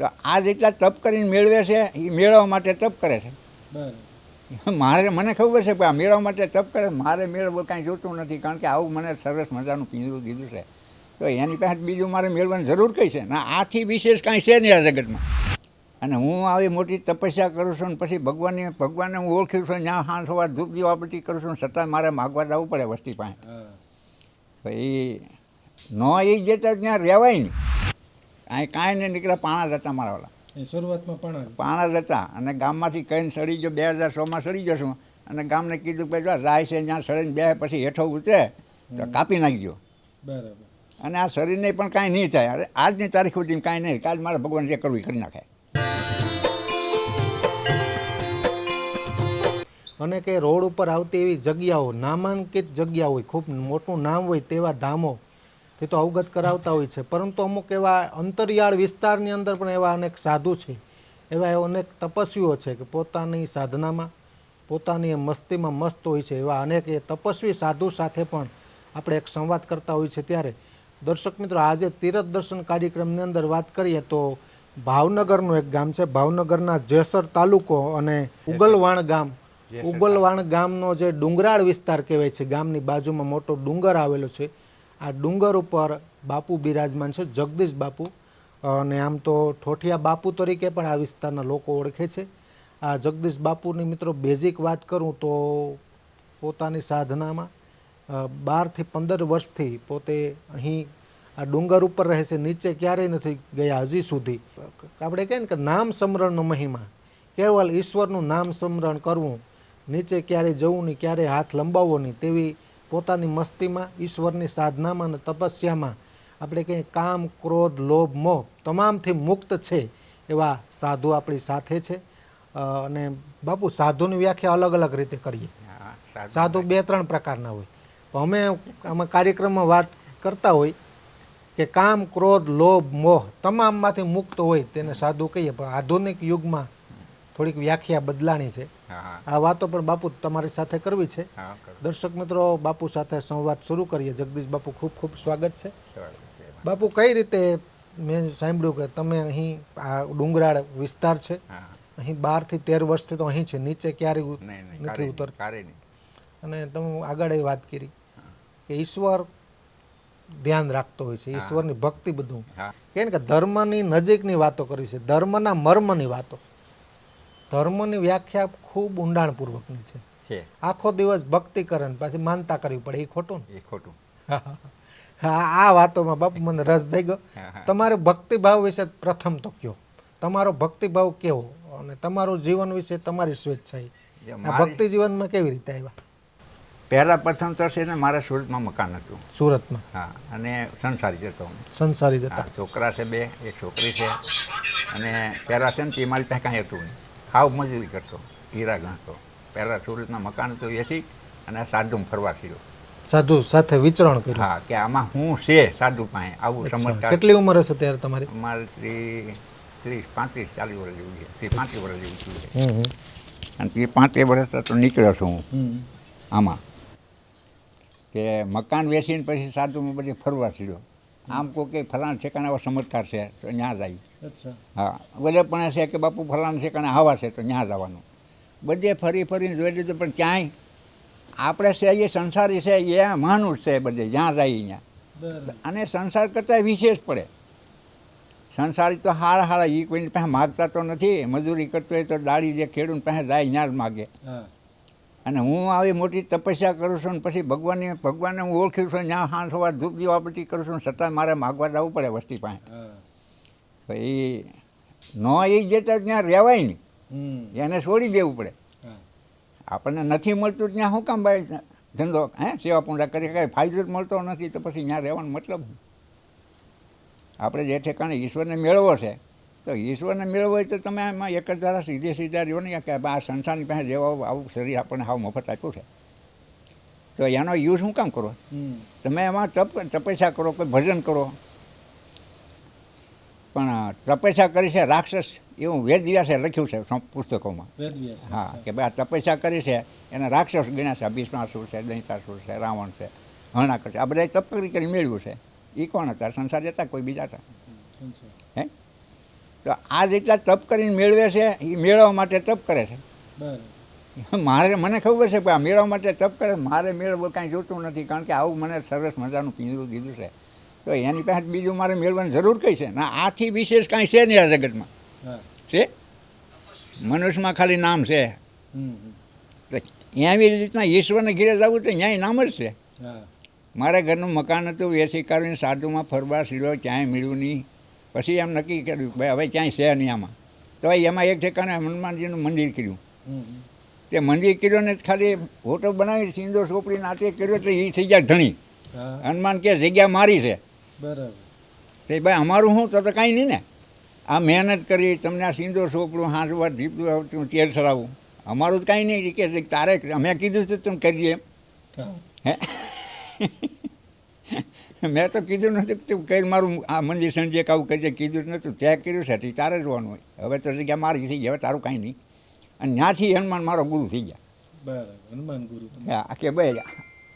તો આ જેટલા તપ કરીને મેળવે છે એ મેળવવા માટે તપ કરે છે. મારે મને ખબર છે કે આ મેળવવા માટે તપ કરે મારે મેળવવું કાંઈ જોતું નથી કારણ કે આવું મને સરસ મજાનું પીંજરું દીધું છે. તો એની પાસે બીજું મારે મેળવવાની જરૂર કઈ છે? ના આથી વિશેષ કાંઈ છે નહીં આ જગતમાં. અને હું આવી મોટી તપસ્યા કરું છું ને પછી ભગવાનની ભગવાનને હું ઓળખ્યું છું જ્યાં હાંસ હોવા ધૂપ દીવાબત્તી કરું છું છતાં મારે માગવા જવું પડે વસ્તી પાસે. તો એ ન એ જતા ત્યાં રહેવાય નહીં અહીં કાંઈ નહીં નીકળ્યા પાણા જતા મારા વાળા શરૂઆતમાં પણ પાણા જતા અને ગામમાંથી કહીને સડી ગયો બે હજાર સોમાં સડી જશું અને ગામને કીધું કે જો રાય છે ત્યાં સડીને બે પછી હેઠો ઉતરે તો કાપી નાખજો. બરાબર. અને આ શરીરને પણ કાંઈ નહીં થાય. અરે આજની તારીખ સુધી કાંઈ નહીં. કાલ મારે ભગવાન જે કરવું એ કરી નાખે અને કે રોડ ઉપર આવતી એવી જગ્યાઓ નામાંકિત જગ્યા હોય ખૂબ મોટું નામ હોય તેવા ધામો તે તો અવગત કરાવતા હોય છે. પરંતુ અમુક એવા અંતરિયાળ વિસ્તારની અંદર પણ એવા અનેક સાધુ છે. એવા એવા અનેક તપસ્વીઓ છે કે પોતાની સાધનામાં પોતાની મસ્તીમાં મસ્ત હોય છે. એવા અનેક એ તપસ્વી સાધુ સાથે પણ આપણે એક સંવાદ કરતા હોય છે ત્યારે. દર્શક મિત્રો આજે તીરથ દર્શન કાર્યક્રમની અંદર વાત કરીએ તો ભાવનગરનું એક ગામ છે. ભાવનગરના જેસર તાલુકો અને ઉગલવાણ ગામ. ઉગલવાણ ગામનો જે ડુંગરાળ વિસ્તાર કહેવાય છે. ગામની બાજુમાં મોટો ડુંગર આવેલો છે. આ ડુંગર ઉપર બાપુ બિરાજમાન છે, જગદીશ બાપુ. અને આમ તો ઠોઠિયા બાપુ તરીકે પણ આ વિસ્તારના લોકો ઓળખે છે. આ જગદીશ બાપુની મિત્રો બેઝિક વાત કરું તો પોતાની સાધનામાં બારથી પંદર વર્ષથી પોતે અહીં આ ડુંગર ઉપર રહે છે, નીચે ક્યારેય નથી ગયા હજી સુધી. આપણે કહીએ ને કે નામ સમરણનો મહિમા. કેવલ ઈશ્વરનું નામ સ્મરણ કરવું, નીચે ક્યારેય જવું નહીં, ક્યારેય હાથ લંબાવવો નહીં, તેવી પોતાની મસ્તીમાં ઈશ્વરની સાધનામાં અને તપસ્યામાં આપણે કંઈ કામ ક્રોધ લોભ મોહ તમામથી મુક્ત છે એવા સાધુ આપણી સાથે છે. અને બાપુ સાધુની વ્યાખ્યા અલગ અલગ રીતે કરીએ. સાધુ બે ત્રણ પ્રકારના હોય. તો અમે આમાં કાર્યક્રમમાં વાત કરતા હોય કે કામ ક્રોધ લોભ મોહ તમામમાંથી મુક્ત હોય તેને સાધુ કહીએ. પણ આધુનિક યુગમાં થોડીક વ્યાખ્યા બદલાણી છે. આ વાતો પણ બાપુ તમારી સાથે કરવી છે. દર્શક મિત્રો બાપુ સાથે સંવાદ શરૂ કરીએ. જગદીશ બાપુ ખૂબ ખૂબ સ્વાગત છે. બાપુ કઈ રીતે મેં સાંભળ્યું કે તમે અહીં આ ડુંગરાળ વિસ્તાર છે? અહીં બારથી તેર વર્ષથી તો અહીં છે. નીચે નહીં નથી કારે ઉતર નહીં, કારે નહીં. અને તમે આગળ એ વાત કરી કે ઈશ્વર ધ્યાન રાખતો હોય છે. ઈશ્વરની ભક્તિ બધું. કે ધર્મની નજીકની વાતો કરવી છે. ધર્મના મર્મની વાતો. ધર્મની વ્યાખ્યા ખૂબ ઊંડાણપૂર્વકની છે. છે. આખો દિવસ ભક્તિ કરે ને પાછી માનતા કરવી પડે એ ખોટું એ ખોટું. આ વાતોમાં બાપુ મને રસ થઈ ગયો. તમારે ભક્તિભાવ વિશે પ્રથમ તો કયો? તમારો ભક્તિભાવ કેવો? અને તમારું જીવન વિશે તમારી સ્વેચ્છા આ ભક્તિ જીવનમાં કેવી રીતે આવ્યા? પહેલા પ્રથમ તો છે ને મારા સુરતમાં મકાન હતું. સુરતમાં? હા અને સંસારી જતો હું. સંસારી જતા? છોકરા છે બે એક છોકરી છે. અને પહેલાં છે ને તે મારી પાસે કાંઈ હતું નહીં. હાવ મજૂરી કરતો હીરા ગણતો. પહેલાં સુરતના મકાન તો એસી અને સાધુમાં ફરવા થયો. સાધુ સાથે વિચરણ કર્યું? હા કે આમાં હું છે સાધુ પાસે આવું સમજતા કેટલી ઉંમર હશે ત્યારે તમારી? અમારે ત્રીસ ત્રીસ પાંત્રીસ ચાલીસ વર્ષ જેવું છે. ત્રીસ પાંત્રીસ વર્ષ જેવું થયું છે. અને તે પાંત્રીસ વર્ષ તો નીકળ્યો છું હું. આમાં. કે મકાન વેચીને પછી સાધુમાં બધી ફરવા થયો. આમ કહો કે ફલાણ ઠેકાણે ચમત્કાર છે તો ત્યાં જાય. અચ્છા. હા બધે પણ છે કે બાપુ ફલાણ ઠેકાણે આવા છે તો ત્યાં જવાનું. બધે ફરી ફરીને જોઈ લીધું પણ ક્યાંય આપણે છે એ સંસારી છે એ માનુષ છે બધે જ્યાં જાય ત્યાં અને સંસાર કરતાં વિશેષ પડે. સંસારી તો હારા હારા એ કોઈને પાસે માગતા તો નથી મજૂરી કરતો હોય તો દાડી જે ખેડૂત પાસે જાય ત્યાં જ માગે. અને હું આવી મોટી તપસ્યા કરું છું ને પછી ભગવાનની ભગવાનને હું ઓળખ્યું છું ત્યાં હાંસ સવાર ધૂપ દીવાબત્તી કરું છું છતાં મારે માગવા જવું પડે વસ્તી પાસે. તો એ ન એ જતા ત્યાં રહેવાય નહીં. એને છોડી દેવું પડે. આપણને નથી મળતું ત્યાં શું કામ ભાઈ? ધંધો હે? સેવા પૂંડા કરી કાંઈ ફાયદો જ મળતો નથી તો પછી ત્યાં રહેવાનો મતલબ આપણે જે ઠેકાણે ઈશ્વરને મેળવો છે તો ઈશ્વરને મેળવવો હોય તો તમે એમાં એક જ ધારા સીધે સીધા રહ્યો ને કે આ સંસારની પાસે જેવા આવું શરીર આપણને હાવ મફત આપ્યું છે. તો એનો યુઝ શું કામ કરો? તમે એમાં તપ તપસ્યા કરો કોઈ ભજન કરો? પણ તપસ્યા કરી છે રાક્ષસ એવું વેદ વ્યાસે લખ્યું છે પુસ્તકોમાં. હા કે ભાઈ આ તપસ્યા કરી છે એને રાક્ષસ ગણ્યા છે ભીષ્માસુર છે દંતાસુર છે રાવણ છે હણાકર છે આ બધા તપ કરી કરી મેળવ્યું છે. એ કોણ હતા? સંસાર જતા કોઈ બીજા હતા? હે? તો આ જેટલા તપ કરીને મેળવે છે એ મેળવવા માટે તપ કરે છે. મારે મને ખબર છે કે આ મેળવવા માટે તપ કરે મારે મેળવવું કાંઈ જોતું નથી કારણ કે આવું મને સરસ મજાનું પિંજરું દીધું છે. તો એની પાસે બીજું મારે મેળવવાની જરૂર કઈ છે? ના આથી વિશેષ કાંઈ છે નહીં આ જગતમાં. છે? મનુષ્યમાં ખાલી નામ છે. એવી રીતના ઈશ્વરને ઘીરે જવું તો ત્યાંય નામ જ છે. મારા ઘરનું મકાન હતું વેસી કારણે સાધુમાં ફરવા સીડો ક્યાંય મેળવું નહીં. પછી એમ નક્કી કર્યું ભાઈ હવે ક્યાંય છે નહીં આમાં. તો એમાં એક ઠેકાણે હનુમાનજીનું મંદિર કર્યું. તે મંદિર કર્યો ને ખાલી ફોટો બનાવી સિંદો સોપડી નાટે કર્યો એટલે એ થઈ ગયા ધણી. હનુમાન કે જગ્યા મારી છે. બરાબર. તે ભાઈ અમારું શું? તો તો કાંઈ નહીં ને. આ મહેનત કરી તમને આ સિંદો સોપડું હાંસવા દીપડું આવતું તેલ સરાવું. અમારું તો કાંઈ નહીં. કે તારે અમે કીધું હતું તમે કરીએ. એમ હે? મેં તો કીધું નથી કે તું કઈ મારું આ મંદિર સંજય કાવું કરીએ કીધું જ નહોતું. ત્યાં કર્યું છે તારે જોવાનું હોય. હવે તો જગ્યા મારી થઈ ગયા હવે તારું કાંઈ નહીં. અને ત્યાંથી હનુમાન મારો ગુરુ થઈ ગયા. બરાબર. હનુમાન ગુરુ હા, કે ભાઈ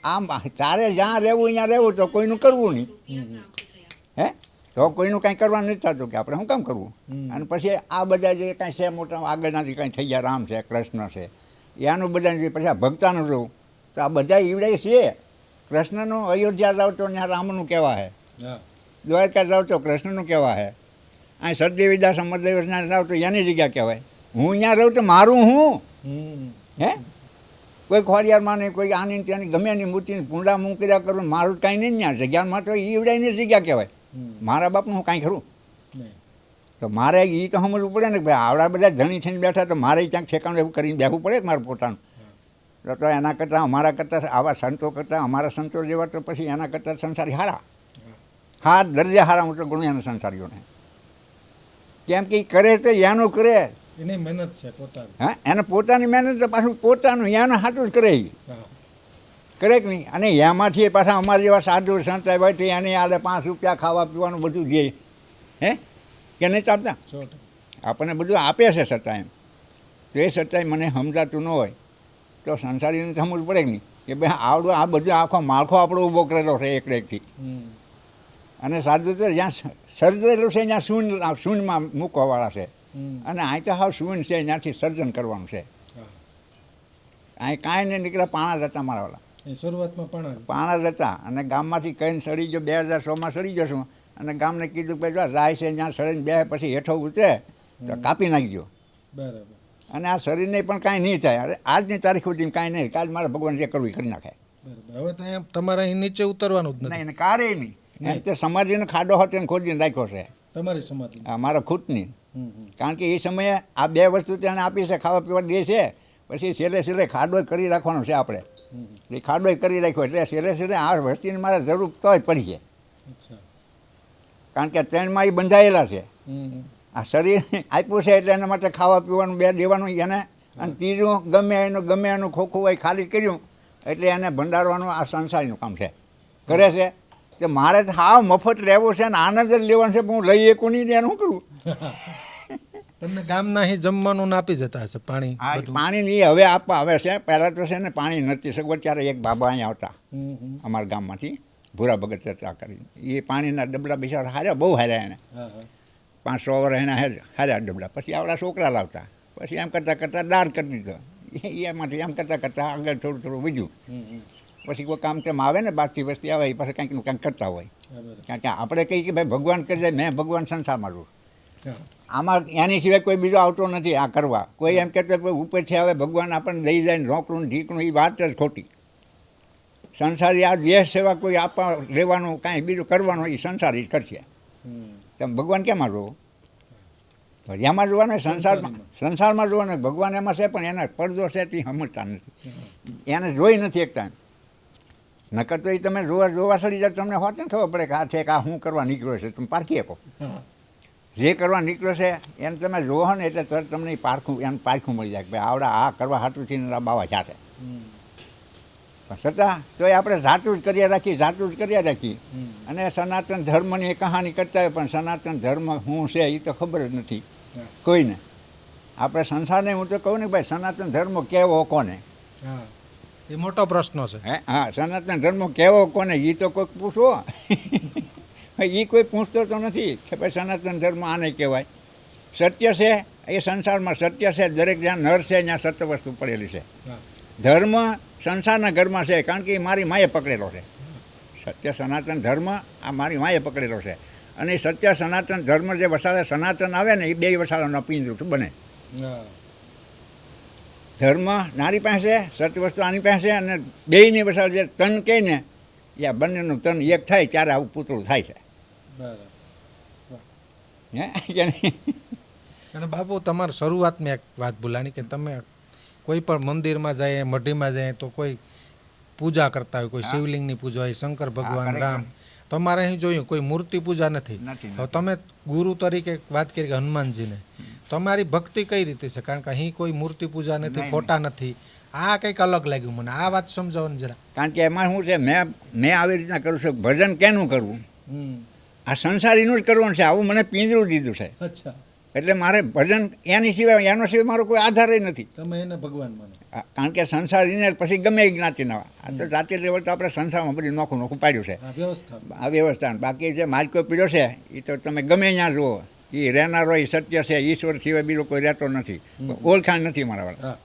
આમ તારે જ્યાં રહેવું ત્યાં રહેવું તો કોઈનું કરવું નહીં. હે? તો કોઈનું કાંઈ કરવાનું નથી થતું કે આપણે શું કામ કરવું? અને પછી આ બધા જે કાંઈ છે મોટા આગળનાથી કાંઈ થઈ ગયા રામ છે કૃષ્ણ છે એનું બધા પછી આ ભક્તાનું જોવું તો આ બધા ઈવડે છે. કૃષ્ણનું અયોધ્યા જાઓ તો ત્યાં રામનું કહેવા છે દ્વારકા જાઓ તો કૃષ્ણનું કહેવા હે અહીં સદદેવીદાસ અમરદેવના જાઓ તો એની જગ્યા કહેવાય. હું ત્યાં રહું તો મારું હું? હે? કોઈ ખોડિયારમાં નહીં કોઈ આની ત્યાંની ગમે એની મૂર્તિની પૂંડા મૂં કર્યા કરું મારું કાંઈ નહીં ત્યાં જગ્યામાં તો ઈવડાની જગ્યા કહેવાય. મારા બાપનું હું કાંઈ ખરું? તો મારે એ તો સમજવું પડે ને કે ભાઈ આવડા બધા ધણી થઈને બેઠા તો મારે ક્યાંક ઠેકાણું એવું કરીને બેહવું પડે મારું પોતાનું? તો તો એના કરતાં અમારા કરતાં આવા સંતો કરતાં અમારા સંતો જેવા તો પછી એના કરતાં સંસારી હારા. હા દરજ્જા હારા હું તો ગણું એના સંસારીઓને. કેમ કે કરે તો એનું કરે. એની મહેનત છે પોતાની. હા એને પોતાની મહેનત તો પાછું પોતાનું એનું હાટું જ કરે કરે કે નહીં? અને એમાંથી પાછા અમારા જેવા સાધુ સંત હોય તો એને આલે પાંચ રૂપિયા ખાવા પીવાનું બધું દે હે? કે નહીં ચાલતા? આપણને બધું આપે છે છતાં એમ. તો એ છતાંય મને સમજાતું ન હોય. તો સંસારીને સમજ પડે કે નહીં? કે ભાઈ આવડો આ બધું આખો માળખો આપણો ઊભો કરેલો છે એક એકથી અને સાધુ તો જ્યાં સર્જેલું છે ત્યાં શૂન શૂનમાં મૂકવાવાળા છે. અને અહીં તો હાવ શૂન છે ત્યાંથી સર્જન કરવાનું છે. અહીં કાંઈ નહીં નીકળ્યા પાણા જતા મારા વાળા શરૂઆતમાં પણ પાણા જતા અને ગામમાંથી કહીને સડી ગયો બે હજાર સોમાં સડી જશું અને ગામને કીધું કે જો રાય છે ત્યાં સડીને બે પછી હેઠો ઉતરે તો કાપી નાખજો. બરાબર. અને આ શરીરને પણ કાંઈ નહીં થાય. અરે આજની તારીખ સુધી કાંઈ નહીં. કાલ મારે ભગવાન જે કરવું એ કરી નાખે હવે તો તમારે અહીં નીચે ઉતરવાનું જ નહીં કારે નહીં. એમ તે સમાધિનો ખાડો હતો એને ખોદીને રાખ્યો છે. તમારી સમાધિ મારા ખુદની. કારણ કે એ સમયે આ બે વસ્તુ તેને આપી છે ખાવા પીવા દે છે. પછી છેલ્લે છેલ્લે ખાડો કરી રાખવાનો છે આપણે. એ ખાડો કરી રાખ્યો એટલે છેલ્લે છેલ્લે આ વસ્તીને મારે જરૂર તોય પડી છે. કારણ કે ત્રણમાં એ બંધાયેલા છે. આ શરીર આપ્યું છે એટલે એના માટે ખાવા પીવાનું બે દેવાનું એને. અને ત્રીજું ગમે એનું ગમે એનું ખોખું હોય ખાલી કર્યું એટલે એને ભંડારવાનું આ સંસારીનું કામ છે. કરે છે. કે મારે તો હાવ મફત રહેવું છે ને આનંદ જ લેવાનું છે હું લઈ એકું નહીં એનું શું કરું? તમને ગામના અહીં જમવાનું આપી જતા હશે પાણી પાણી નહીં હવે આપવા આવે છે પહેલાં તો છે ને પાણી નથી સગવડ ત્યારે એક બાબા અહીંયા આવતા અમારા ગામમાંથી ભૂરા ભગત ચર્ચા કરી એ પાણીના ડબલા બિચારા હાર્યા બહુ હાર્યા એને. હા હા પાંચ સો વર્ષ એના હાર્યા ડબલા પછી આવડા છોકરા લાવતા. પછી એમ કરતાં કરતાં દાર કરી દીધો. એમાંથી એમ કરતાં કરતાં આગળ થોડું થોડું હમ પછી કોઈ કામ તેમ આવે ને બાકી વસ્તી આવે એ પછી કંઈકનું કંઈક કરતા હોય. કારણ કે આપણે કહીએ કે ભાઈ ભગવાન કરી જાય મેં ભગવાન સંસાર મારું. આમાં એની સિવાય કોઈ બીજો આવતો નથી આ કરવા. કોઈ એમ કહેતો કે ઉપરથી આવે ભગવાન આપણને દઈ જાય ને રોકડું ને ઢીકણું એ વાત જ ખોટી. સંસારી આ દેશ સેવા કોઈ આપવા લેવાનું કાંઈ બીજું કરવાનું એ સંસારી જ કરશે. તમે ભગવાન કેમાં જોવો તો એમાં જોવાનું સંસારમાં. સંસારમાં. જોવાને ભગવાન એમાં છે પણ એના પડદો છે તે સમજતા નથી. એને જોઈ નથી એકતા નકર તો એ તમે જોવા જોવા સડી જાય તમને હોત ને ખબર પડે કે આ છે કે આ શું કરવા નીકળ્યો છે તમે પારખી શકો. જે કરવા નીકળ્યો છે એને તમે જોવો ને એટલે તરત તમને પારખું એમ પારખું મળી જાય કે ભાઈ આવડા આ કરવા હાટું થઈને આ બાવા જાતે. હમ. પણ છતાં તોય આપણે જાતું જ કર્યા રાખી જાતું જ કર્યા રાખી અને સનાતન ધર્મની એ કહાની કરતા હોય પણ સનાતન ધર્મ શું છે એ તો ખબર જ નથી. કોઈને. આપણે સંસારને હું તો કહું ને ભાઈ સનાતન ધર્મ કેવો કોને? એ મોટો પ્રશ્ન છે. હે? હા સનાતન ધર્મ કેવો કોને? એ તો કોઈક પૂછો. એ કોઈ પૂછતો તો નથી કે ભાઈ સનાતન ધર્મ આને કહેવાય? સત્ય છે એ સંસારમાં સત્ય છે દરેક જ્યાં નર છે ત્યાં સત્ય વસ્તુ પડેલી છે. ધર્મ સંસારના ઘરમાં છે કારણ કે એ મારી માએ પકડેલો છે. સત્ય સનાતન ધર્મ આ મારી માએ પકડેલો છે. અને એ સત્ય સનાતન ધર્મ જે વસાડે સનાતન આવે ને એ બે વસાડાનો પિંજરૂપ બને. ધર્મ નારી પાસે સત્ય વસ્તુ આની પાસે અને બેયની વસાડ જે તન કહે ને એ આ બંનેનું તન એક થાય ત્યારે આવું પૂતળું થાય છે. હે? બાપુ તમારે શરૂઆતમાં એક વાત ભૂલાણી કે તમે કોઈ પણ મંદિરમાં જાય મઢીમાં જાય તો કોઈ પૂજા કરતા હોય કોઈ શિવલિંગની પૂજા હોય શંકર ભગવાન રામ. તમારે અહીં જોયું કોઈ મૂર્તિ પૂજા નથી. તમે ગુરુ તરીકે વાત કરી કે હનુમાનજીને. તમારી ભક્તિ કઈ રીતે છે? કારણ કે અહીં કોઈ મૂર્તિ પૂજા નથી ફોટા નથી. આ કંઈક અલગ લાગ્યું મને. આ વાત સમજાવો ને જરા. કારણ કે એમાં શું છે મેં મેં આવી રીતના કરું છું ભજન કેનું કરવું? આ સંસારીનું જ કરવાનું છે. આવું મને પિંજરું દીધું છે. અચ્છા. એટલે મારે ભજન એની સિવાય એનો સિવાય મારો કોઈ આધાર નથી. તમે એને ભગવાન માનો. કારણ કે સંસારીને પછી ગમે એ જ્ઞાતિના આ તો જાતિ લેવલ તો આપણે સંસારમાં બધું નોખું નોખું પાડ્યું છે. આ વ્યવસ્થા. બાકી જે માલકો પીડ્યો છે એ તો તમે ગમે ત્યાં જુઓ. એ રહેનારો એ સત્ય છે ઈશ્વર સિવાય બીજો કોઈ રહેતો નથી. ઓળખાણ નથી મારા વાળા.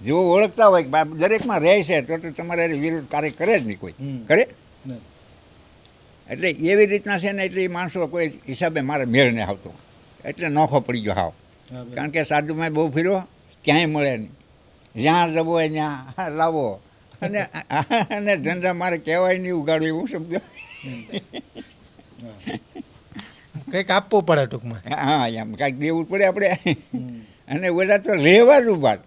જો ઓળખતા હોય દરેકમાં રહે છે તો તો તમારે એની વિરુદ્ધ કાર્ય કરે જ નહીં કોઈ. કરે? એટલે એવી રીતના છે ને એટલે એ માણસો કોઈ હિસાબે મારે મેળ નહીં આવતો. એટલે નોખો પડી ગયો હાવ. કારણ કે સાધુમાં બહુ ફીરો ક્યાંય મળે નહીં. જ્યાં જવો હોય ત્યાં લાવો. અને અને ધંધા મારે કહેવાય નહીં ઉગાડવું એવું શબ્દ. કંઈક આપવું પડે ટૂંકમાં. હા એમ કાંઈક દેવું પડે આપણે. અને બધા તો રહેવા જ ઊભા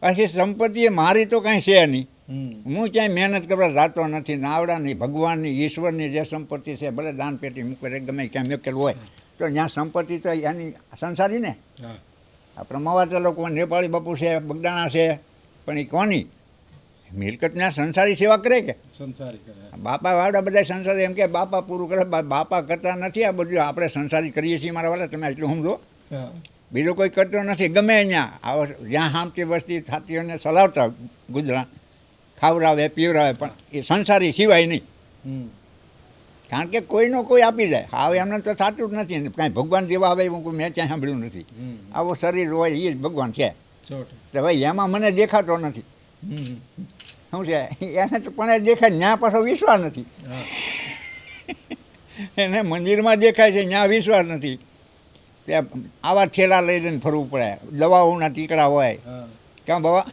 પાછી સંપત્તિ એ મારી તો કાંઈ છે નહીં. હું ક્યાંય મહેનત કરવા જાતો નથી નાવડાની ભગવાનની ઈશ્વરની જે સંપત્તિ છે ભલે દાન પેટી મૂકે ગમે ક્યાં મૂકેલું હોય તો ત્યાં સંપત્તિ તો એની સંસારી ને. આ પ્રમાવાતા મવાતા લોકો નેપાળી બાપુ છે બગદાણા છે પણ એ કોની? મિલકત ત્યાં સંસારી સેવા કરે કે? સંસારી કરે. બાપા વાળા બધા સંસારી એમ કે બાપા પૂરું કરે બાપા કરતા નથી આ બધું આપણે સંસારી કરીએ છીએ મારા વાળા તમે એટલું સમજો. બીજો કોઈ કરતો નથી ગમે ત્યાં આવો જ્યાં હામતી વસ્તી થતી અને ને ચલાવતા ગુજરાત ખાવડાવે પીવડાવે પણ એ સંસારી સિવાય નહીં. કારણ કે કોઈનો કોઈ આપી જાય. હવે એમને તો થતું જ નથી કાંઈ ભગવાન જેવા આવે એવું મેં ક્યાંય સાંભળ્યું નથી. આવો શરીર હોય એ જ ભગવાન છે. તો ભાઈ એમાં મને દેખાતો નથી. શું છે? એને તો પણ દેખાય ત્યાં પાછો વિશ્વાસ નથી. એને મંદિરમાં દેખાય છે ત્યાં વિશ્વાસ નથી. ત્યાં આવા લઈ લઈને ફરવું પડે. દવાઓના ટીકડા હોય. ક્યાં બાબા?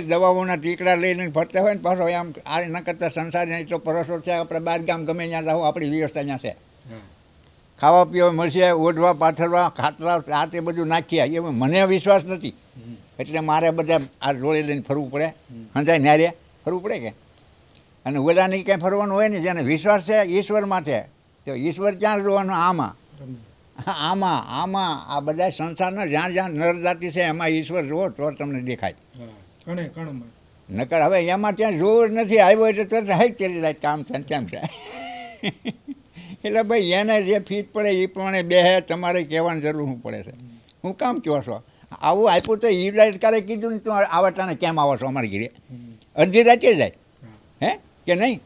દવાઓના ટીકડા લઈને ફરતા હોય ને પાછો આમ આ ન કરતા સંસારને એટલો પરસો છે આપણે બાર ગામ ગમે ત્યાં જાઓ આપણી વ્યવસ્થા ત્યાં છે. ખાવા પીવા મળશે ઓઢવા પાથરવા ખાતરા આ તે બધું નાખીએ. એ મને વિશ્વાસ નથી. એટલે મારે બધા આ જોડે લઈને ફરવું પડે. સંજાય ન્યારે ફરવું પડે કે? અને ઓલાની કંઈ ફરવાનું હોય ને જેને વિશ્વાસ છે ઈશ્વરમાં છે તો ઈશ્વર ક્યાં જોવાનો? આમાં. આમાં આમાં આ બધા સંસારના જ્યાં જ્યાં નર જાતિ છે એમાં ઈશ્વર જુઓ તો તમને દેખાય. કણે કણમાં નકર હવે એમાં ત્યાં જોર નથી આવ્યો એટલે તરત હાઈ કરી જાય કામ છે તેમ છે એટલે ભાઈ એને જે ફીટ પડે એ પ્રમાણે બે તમારે કહેવાની જરૂર શું પડે છે? હું કામ કહો છો? આવું આપ્યું તો ઈ ક્યારે કીધું ને તું આવા ટાણે કેમ આવો છો અમારી ઘીરે? અડધી રાતે જાય હા. કે નહીં?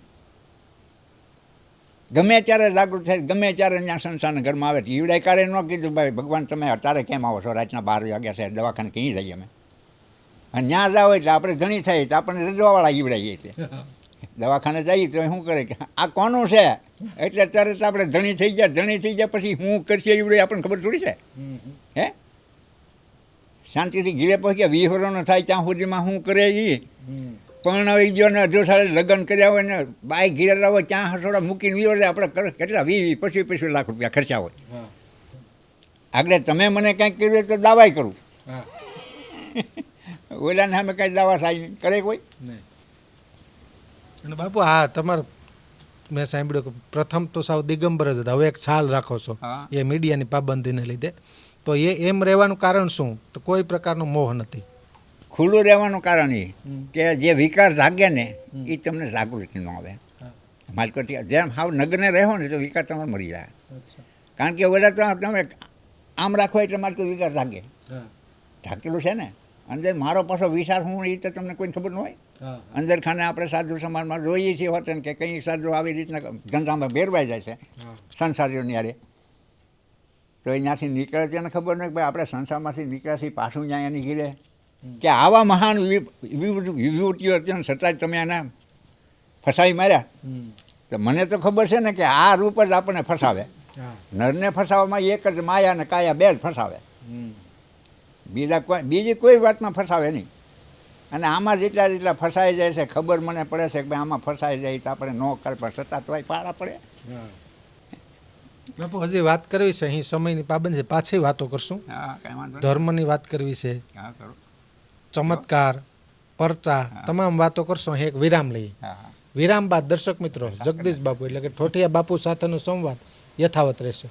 ગમે ત્યારે જાગૃત થાય, ગમે ત્યારે ત્યાં સંસારના ઘરમાં આવે છે ઈવડાય કારે ન કીધું, ભાઈ ભગવાન, તમે અત્યારે કેમ આવો છો? રાતના બાર વાગ્યા છે, દવાખાને ક્યાં જઈએ અમે. અને ત્યાં જાઓ એટલે આપણે ધણી થાય તો આપણને રજવાવાળા ઈવડાઈએ છે દવાખાને જઈએ તો શું કરે કે આ કોનું છે? એટલે તરત આપણે ધણી થઈ ગયા ધણી થઈ ગયા પછી હું કરશે ઈવડે આપણને ખબર થોડી છે? હે? શાંતિથી ઘીરે પહોંચ્યા વિહોરો થાય ત્યાં સુધીમાં શું કરે એ પણ આવી ગયો ને અધો સાડે લગ્ન કર્યા હોય ને બાઈક ઘીરેલા હોય ત્યાં હસોડા મૂકીને એટલે આપણે કેટલા? વી પછી પછી લાખ રૂપિયા ખર્ચા હોય. આગળ તમે મને કાંઈક કર્યું તો દાવાય કરું. ઓલાને સામે કાંઈ દાવા થાય નહીં. કરે કોઈ? નહીં. અને બાપુ હા તમારે મેં સાંભળ્યું કે પ્રથમ તો સાવ દિગંબર જ હતા. હવે એક છાલ રાખો છો. એ મીડિયાની પાબંદીને લીધે. તો એ એમ રહેવાનું કારણ શું? તો કોઈ પ્રકારનો મોહ નથી. ખુલ્લું રહેવાનું કારણ એ કે જે વિકાર જાગે ને એ તમને જાગૃતિ ન આવે. માલકતી જેમ હાવ નગ્ન રહો ને તો વિકાર તમારે મરી જાય. કારણ કે ઓલા તો તમે આમ રાખો એટલે મારે વિકાર જાગે. ઢાકેલું છે ને? અંદર મારો પાછો વિચાર શું એ તો તમને કોઈ ખબર ન હોય? અંદર ખાને આપણે સાધુ સમાજમાં જોઈએ છીએ હોત ને કે કંઈ સાધુ આવી રીતના ધંધામાં ભેરવાઈ જાય છે હા. સંસારીઓની યારે તો અહીંયાથી નીકળે તેને ખબર નહીં કે ભાઈ આપણે સંસારમાંથી નીકળ્યા છીએ પાછું ત્યાં એની ઘીરે? કે આવા મહાન વિભૂતિઓ અત્યારે છતાંય તમે એને ફસાવી માર્યા? તો મને તો ખબર છે ને કે આ રૂપ જ આપણને ફસાવે. નરને ફસાવવામાં એક જ માયા અને કાયા બે જ ફસાવે. બીજા કોઈ બીજી કોઈ વાતમાં ફસાવે નહીં. અને આમાં જેટલા જેટલા ફસાઈ જાય છે ખબર મને પડે છે કે ભાઈ આમાં ફસાઈ જાય તો આપણે ન કરે પણ છતાં તોય પાડા. પડે બાપુ હજી વાત કરવી છે અહીં સમયની પાબંદ છે પાછી વાતો કરશું. હા કાંઈ વાંધો નહીં. ધર્મની વાત કરવી છે. ચમત્કાર પરચા તમામ વાતો કરશો અહીં એક વિરામ લઈએ. વિરામ બાદ દર્શક મિત્રો જગદીશ બાપુ એટલે કે ઠોઠિયા બાપુ સાથેનો સંવાદ યથાવત રહેશે.